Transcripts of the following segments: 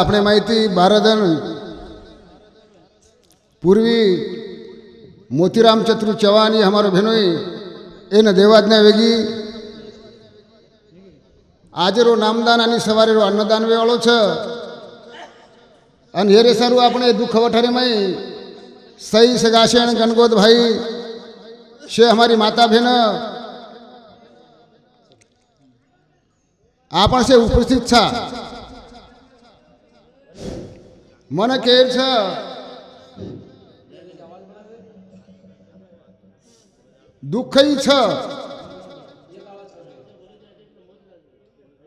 આપણે માહિતી બારદન પૂર્વી મોતીરામ ચતુર ચૌહાણી અમારો બહેનોઈ એને દેવાજ્ઞા વેગી. આજે રો નામદાન અને સવારે રો અન્નદાન વેવાળો છે. અને હેરે સારું આપણે દુઃખ વઠારેમાં સહી સગાશેણ ગણગોત ભાઈ છે અમારી માતા બહેન આ પણ છે ઉપસ્થિત છે. મને કે છે. દુઃખઈ છે.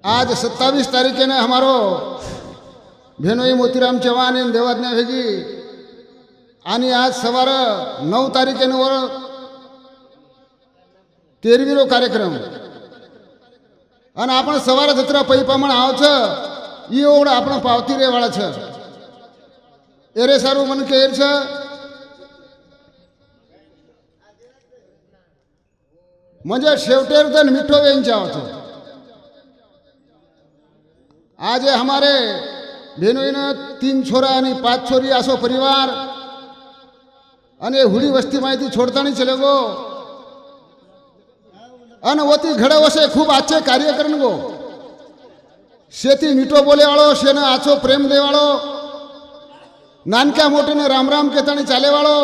આજ સત્તાવીસ તારીખે ને અમારો ભેનોઈ મોતીરામ ચૌહાણ એમ દેવાજના ભેગી. આની આજ સવારે નવ તારીખે નો તેરવીરો કાર્યક્રમ. અને આપણે સવારે જત્રા પૈ પ્રમાણે આવ છે એ ઓળ આપણે પાવતી રહેવાળા છે. એરે સારું, મને કેર છે. મજે શેવટેર તન મીઠો વેંચાવ છો આજે અમારે બહેનોઈના તીન છોરા અને પાંચ છોરી આસો પરિવાર અને હુડી વસ્તીમાંથી છોડતા નહીં ચલે ગો અને ઓતી ઘડે વસે ખૂબ આચે કાર્ય કરન ગો શેથી મીઠો બોલેવાળો, શેને આછો પ્રેમ દેવાળો. નાનકા મોટીને રામ રામ કેતાણી ચાલે વાળો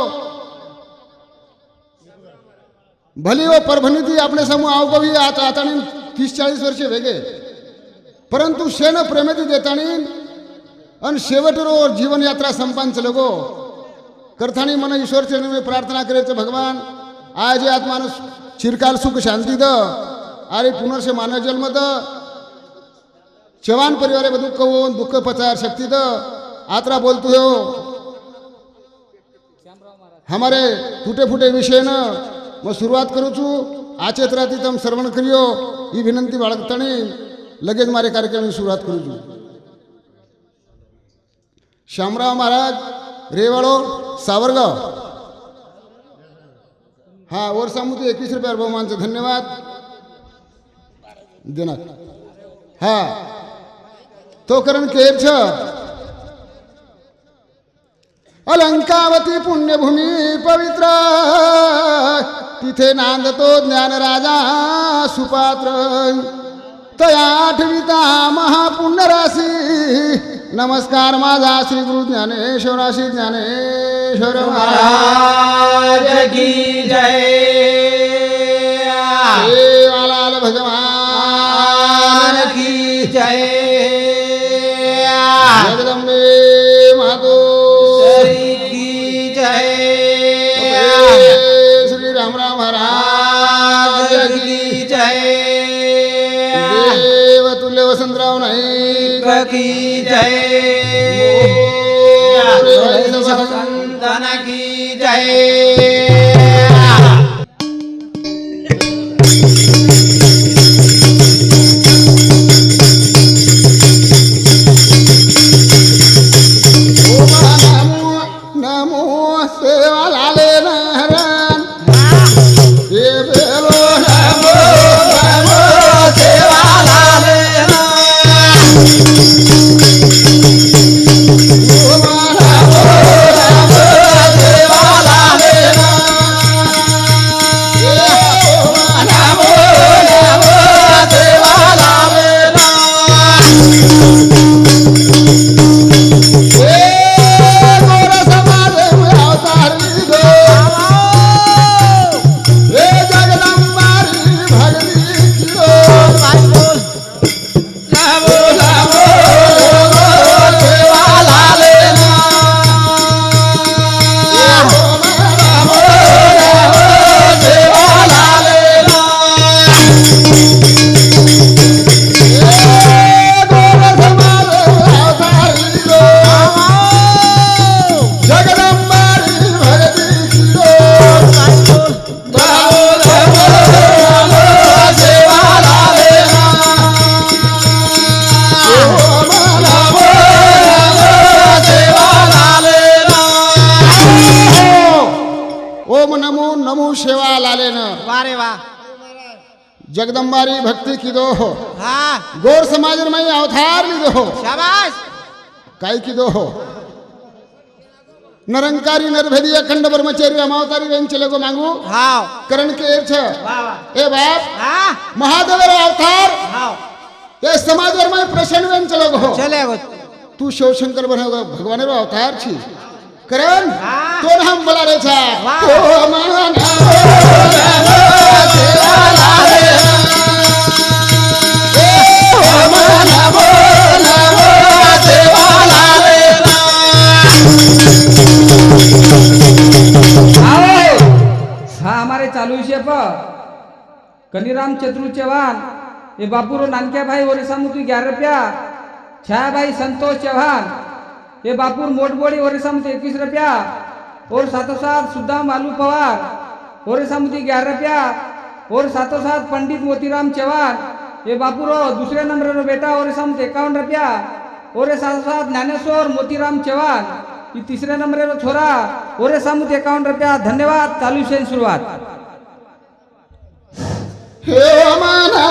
ભલી ઓ પરભનીથી આપણે સમૂહ આવગવી આ આતાણી ત્રીસ ચાળીસ વર્ષે વેગે પરંતુ શેન પ્રેમેથી દેતાણી અને શેવટરો જીવન યાત્રા સંપાન ચલે ગો કરથાણી મને ઈશ્વર છે મેં પ્રાર્થના કરે છે ભગવાન આજે આત્માનો ચિરકાલ સુખ શાંતિ દ આરે પુનર્શે માનવ જન્મ દ જવાન પરિવારે બધું કહું દુઃખ आत्रा बोलते हो हमारे फुटे फुटे विषय ना मग सुरुवात करू छू आचेत राहती तम श्रवण करियो। ही विनंती बाळगताना लगेच मारे कार्यक्रम सुरुवात करू छू श्यामराव महाराज रेवाडो सावरगाव और वर सांगू एकवीस बहुमान से धन्यवाद। देणार हाँ। तो करण केर छ। अलंकावती पुण्यभूमी पवित्र. तिथे नांदतो ज्ञान राजा सुपात्र. तया आठविता महापुण्यराशी. नमस्कार माझा श्री गुरु ज्ञानेश्वराशी ज्ञानेश्वर महाराज की जय. भगवान की जय. जगदंबे मातो. की जय। संतन की जय। तुम्हारी भक्ति की दो हो। हाँ। गौर समाज में अवतार ली दो हो। शाबाश। काई की दो हो। नरंकारी नरभेदी अखंड ब्रह्मचर्य अमावतारी वेन चले को मांगू। हाँ करण के एक ए बाप। हाँ। महादेव अवतार। हाँ ये समाज में प्रसन्न वेन चले को चले गो। तू शिव शंकर बनेगा भगवान रो अवतार छी। करण हाँ। तो हम बला रे छा। तो माना हमारे चालू विषय पर कनीराम चतुर चव्हाण हे बापूरो नानक्या भाई ओरिसा मुतू ग्यारह रुपया छायाभाई संतोष चव्हाण ये बापूर मोठबोडी ओरिसा मुतू एकवीस रुपया और साथों सुद्धा मालू पवार ओरिसा मुतु ग्यारह रुपया और साथों पंडित मोतीराम चौहान हे बापूरो दुसऱ्या नंबर बेटा ओरिसा मुतु एकावन्न रुपया और ये ज्ञानेश्वर मोतीराम चौहान ये तिसऱ्या नंबर रो छोरा ओरे सामुद एकावन्न रुपया धन्यवाद चालू शेन सुरुवात हे माना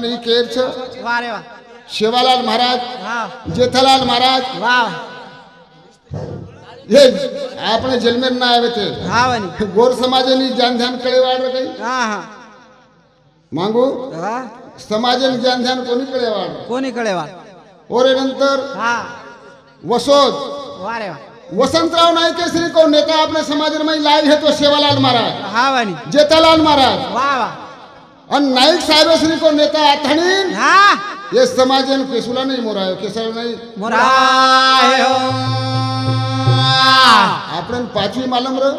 कोण ही केर छ। रे वा। शिवालाल महाराज वा। जेठालाल महाराज। वा। हे आपण जेलमेर ना आवे ते। हा वाणी गोर समाजाने जान ध्यानकडे वाढलं काही? हा हा। मागू? हा समाजाने ज्ञान ध्यान कोणीकडे वाढलं कोणीकडे वा ओरे नंतर हा। वसोत वा वा। वसंतराव नाईके श्री कोण नेता आपल्या समाजामध्ये लाईव्ह घेतो शेवालाल महाराज। हा वाणी जेठालाल महाराज। वा वा। और नाइक साहब श्री को नेता अथनीन हाँ। ये समाज इन केसुला नहीं मोरायो केसर नहीं. मोरायो. आपण पाचवी मालम र?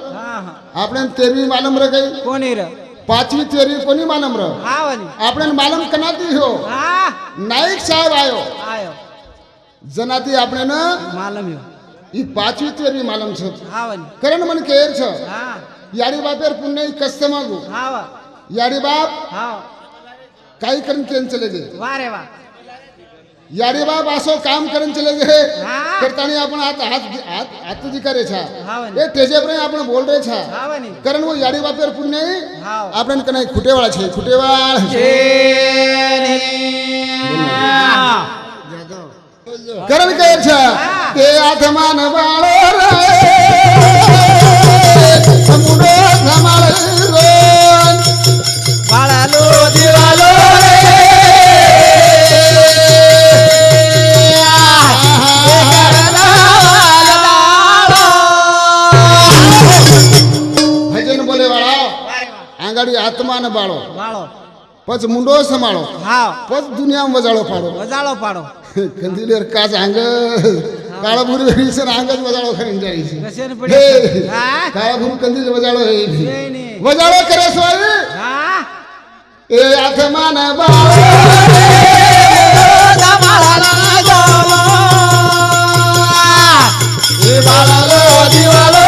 आपण तेरवी मालम रह गई कोणी पांचवी पाचवी तेरवी कोणी मालम र? आपण मालम कनाती हो. नाईक साहेब आयो. आयो. जनाती आपण ना मालम हो ई पाचवी तेरवी मालम छ. करण मन केर छ. यारी बापेर पुण्य कस्त मागू. हावा यारी बाप. हो. काही करून केन चले जे यारी बाप असो काम करून चले जे हाँ। करताना आपण हात हात हात हात जी करे छा हाव नी। ए आपण बोल रे छा. हाव नी कारण वो यारी बापेर पुण्य हाव आपण खुटे खुटेवाळा छे खुटेवाळ करण काय छा ते आत्मान बाळ रे. આંગાડી આત્માને બાળો વાળો પછી મુંડો સંભાળો હા પછી દુનિયામાં વજાળો પાડો વજાળો પાડો કંદીલેર કાચ આંગ કાળાભૂર વેરી છે ને આંગ જ વજાળો ખરી જાય છે કશેને હે પડે હા કાળાભૂર કંદીલ વજાળો હે એ નહીં. વજાળો કરે સોય હા એ આત્માને બાળો એ બાળાલો દિવાલો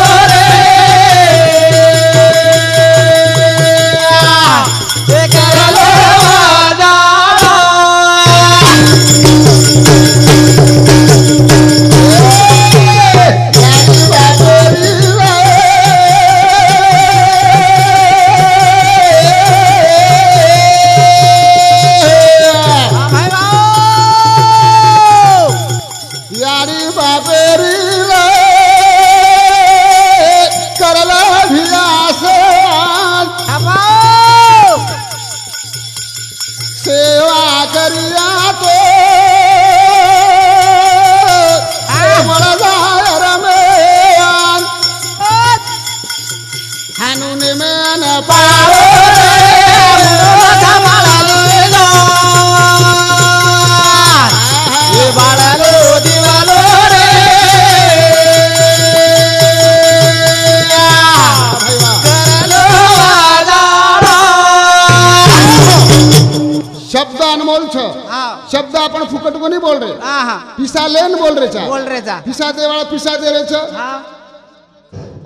आपण फुकट कोणी बोल रे हा हा पिसा लेन बोल रे चा बोल रे जा पिसा दे वाळा पिसा दे रे छ हा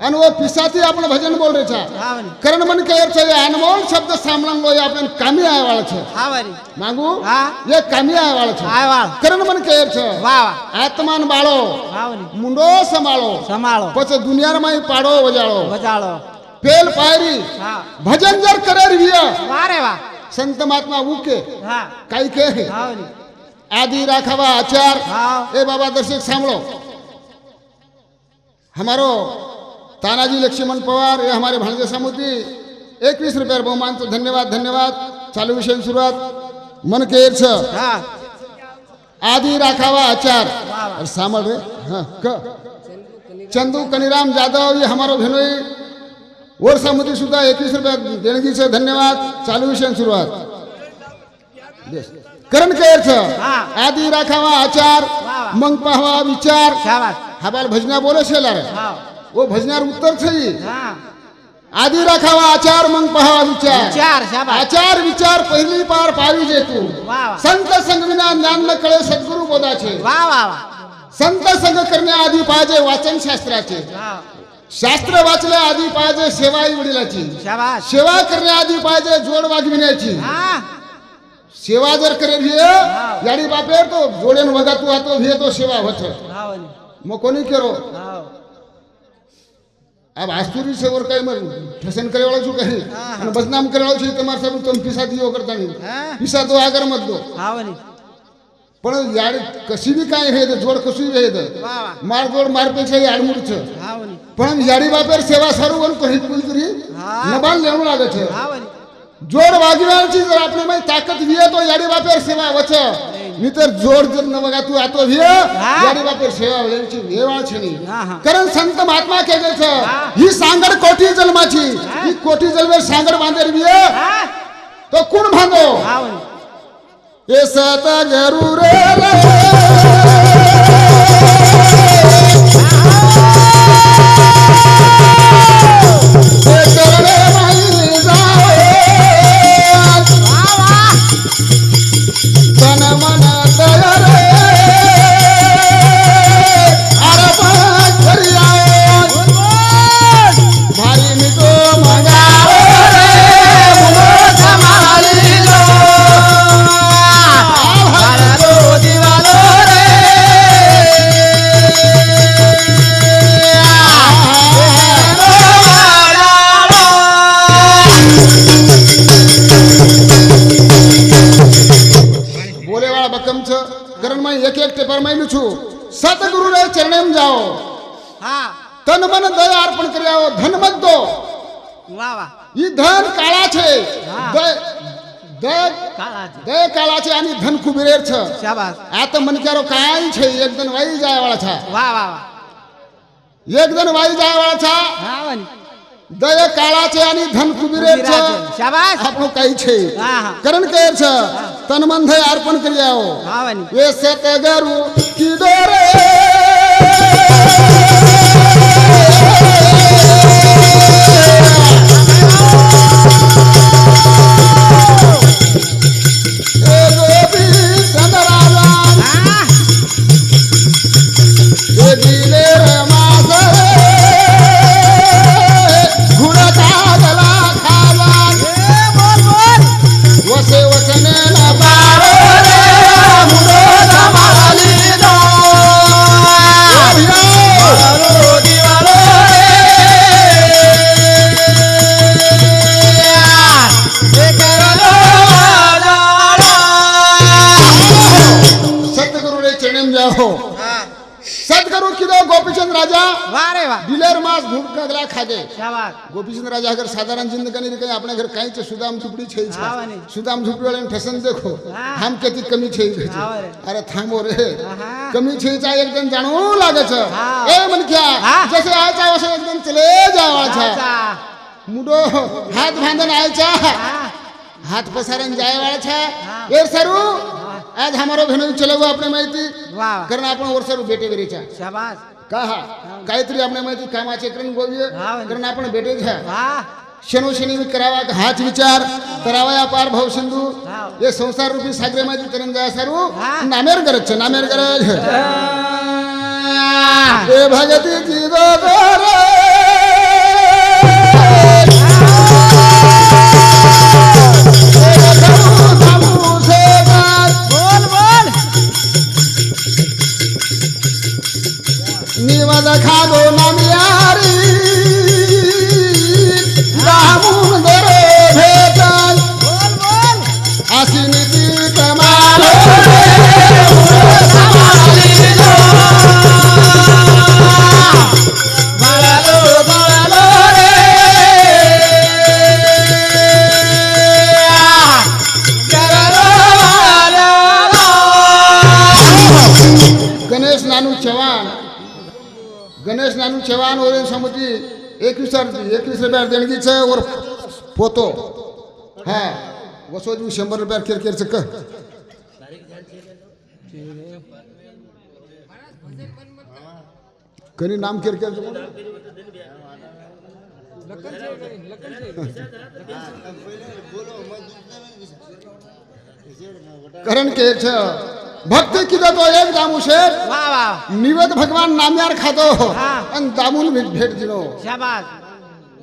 आणि वो पिसाती आपण भजन बोल रे चा हा म्हणे करण मन केर छ ये अनमोल शब्द सामलांगलो ये आपण कामी आहे वाळ छ हा बरी मागू हा. ये कामी आहे वाळ छ हाय वाळ करण मन केर छ वा वा आत्मान बाळो हा म्हणे मुंडो संभाळो सांभाळो पछ दुनियार माई पाडो वजाळो बजाळो पेल पायरी हा भजन जर करेर विय वा रे वा संत महात्मा उके हा काही के है हा म्हणे आदि राखावा आचार हा। ए बाबा दर्शक सांभळो हमारो तानाजी लक्ष्मण पवार ये हमारे भाणजे सामुद्री एकवीस रुपये बहुमान तो धन्यवाद धन्यवाद। चालू विषय सुरुवात। मन छ हा। आदि राखावा आचार. अरे सामल रे। हाँ क। चंदू कनीराम जाधव ये हमारो भेनोई। वर सामुद्री सुद्धा एकवीस रुपये देणगीचं धन्यवाद। चालू विषय सुरुवात। Yes. करण केर छ हा. आदि राखावा आचार. मग पाहावा विचार. हा बाल भजना बोले शेला रे. हा. वो भजनार उत्तर छई हा. आदि राखावा आचार मग पाहावा विचार. आचार विचार पहिली पार पावी जे तू संत संगविना ज्ञान न कळे सद्गुरु बोधाचे. संत संग करण्याआधी पाहिजे वाचन शास्त्राचे. शास्त्र वाचल्या आधी पाहिजे सेवा आई वडिलाची सेवा करण्याआधी पाहिजे जोड वागविण्याची. સેવા જર કરે છે યાડી બાપે તો જોડે ને વગાતું આતો છે તો સેવા વચે. મો કોની કેરો? આ વાસ્તુરી છે ઓર કઈ મર ફેશન કરેવાળો છું કહી અને બદનામ કરેવાળો છું તમાર સાહેબ તમે પૈસા દીઓ કરતા નહીં. પૈસા તો આગર મત દો. પણ યાર કશી બી કાંઈ હે જોડ કશું હે માર જોડ માર પૈસા યાર મૂળ છે. પણ યારી બાપેર સેવા સારું અને કહી પૂરી કરી. નબાલ લેવું લાગે છે. जोर वाजवायची जर आपली माहिती ताकद विय तो याडी बापेर सेवा वच मी तर जोर जर न बघा तू आतो विय याडी बापेर सेवा यांची नेवाळ छनी कारण संत महात्मा केलेच ही. सांगड कोटी जन्माची. ही. कोटी जन्मेर सांगड बांधेर विय तो कोण बांधो? हे सत जरूर ગરણમાં એક એક ટેપર માંગ્યું છું સદગુરુને ચરણે જાઓ હા તન મન દયા અર્પણ કરી આવો ધન મત દો વાહ વાહ ઈ ધન કાળા છે દય કાળા છે આની ધન ખૂબ રેર છે શાબાશ આ તો મને ક્યારો કાંઈ છે એકદમ વાઈ જાય વાળા છે વાહ વાહ એકદમ વાઈ જાય વાળા છે હા દયા કાળા છે આની ધન કુબીરે છે. શાબાશ. આપણું કઈ છે? કરણ કહે છે. તન મન થઈ અર્પણ કરી આવો. એ સતગરુ કીધો રે गोपीचंद राजा अगर साधारण जिंदगी नहीं कहीं अपने घर कहीं से सुदाम झुपड़ी छे। सुदाम झुपड़ी वाले ठसन देखो। हम केती कमी छे। अरे थांबो रे हाँ। कमी छे एक दिन जाणू लागे छ हाँ। ए मन क्या हाँ। जैसे आयचा वैसे एक दिन चले जावा छ मुडो हाथ बांधन आयचा पसारन जाए वाला छ हाँ। ए सरू आज हमारो भेनो चले अपने माहिती कारण आपण वर्षारू भेटे बेरीचा शाबाश। का हा। काहीतरी आपल्या माहिती कामाचे करून बोलूया हा. कारण आपण भेटे घ्या शनो शनी करावा हाच विचार करावा या पार भाव सिंधू। हा. हे संसार रूपी सागरे मध्ये तरण जाय सारू। हा. नामेर गरज छ नामेर गरज। ए भगती की দেখা গো নামিয়ারি नानू वरून समुद्री एकवीस एकवीस रुपया देणगीचं वर पोतो हा वसोजी शंभर रुपया किरकिरचं क कनी नाम किरकिरचं कोण? कारण के छ भक्ती किती तो एक दामू शेठ वाह वाह निवद भगवान नाम्यार खातो हा. आणि दामून भेट भेट दिनो शाबाश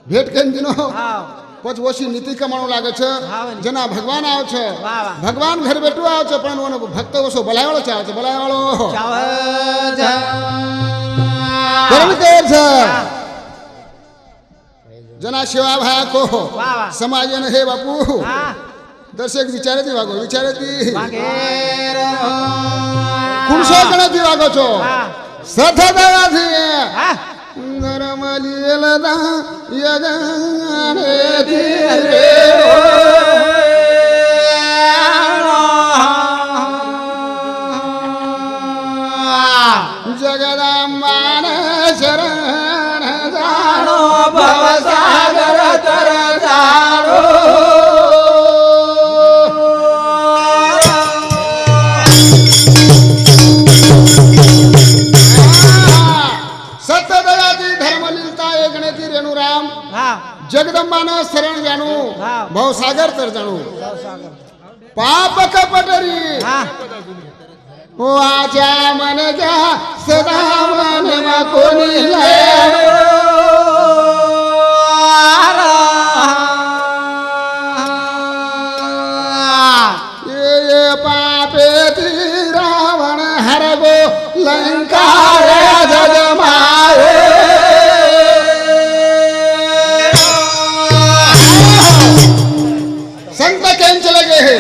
भेट केन दिनो हाव पछ वशी नीति कमाणो लागे छ हा वनी. जना भगवान आव छ वाह, वाह. भगवान घर बेटू आव छ पण वनो भक्त वसो बलायवाळो छ आव छ बलायवाळो चावल कारण के छ जना शिवा भाया को वाह, वाह. समाजन हे बापू जगदंबान शरण जाणू. भवसागर तर जाणू. पाप कपटरी. हा. आजा मन घ्या सदा मन मा कोणी संत केंच लगे हे।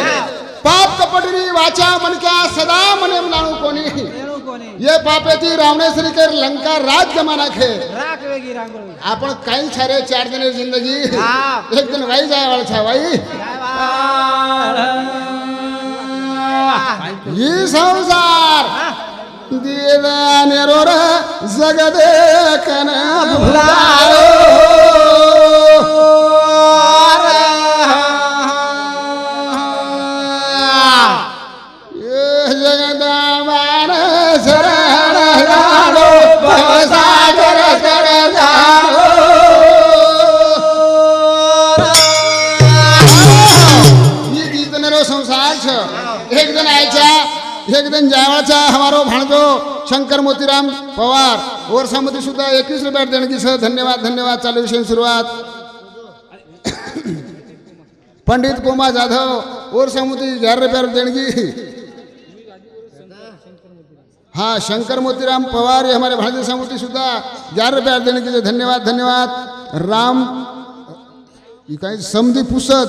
पाप कपटरी वाचा मनक्या सदा मने नाणू कोणी रेणू कोणी ये पापेती रावणेश्वरी कर लंका राज जमाना खे आपण काही छारे चार दिन जिंदगी। हा. एक दिन वाई जाय वाला छा वाई। काय वा ही संसार। दिला नेरोर जगदे कन भुलारो। एक दिन जावाचा हमारो भाणजो शंकर मोतीराम पवार वर्षामध्ये सुद्धा एकवीस रुपया देणगी सर धन्यवाद धन्यवाद चालू विषय सुरुवात. पंडित कोमा जाधव वर्षामध्ये हजार रुपया देणगी. हा शंकर मोतीराम पवार ये हमारे भाणजे समिति सुद्धा ग्यारह रुपया देने धन्यवाद धन्यवाद. राम ये काही समधी पुसद.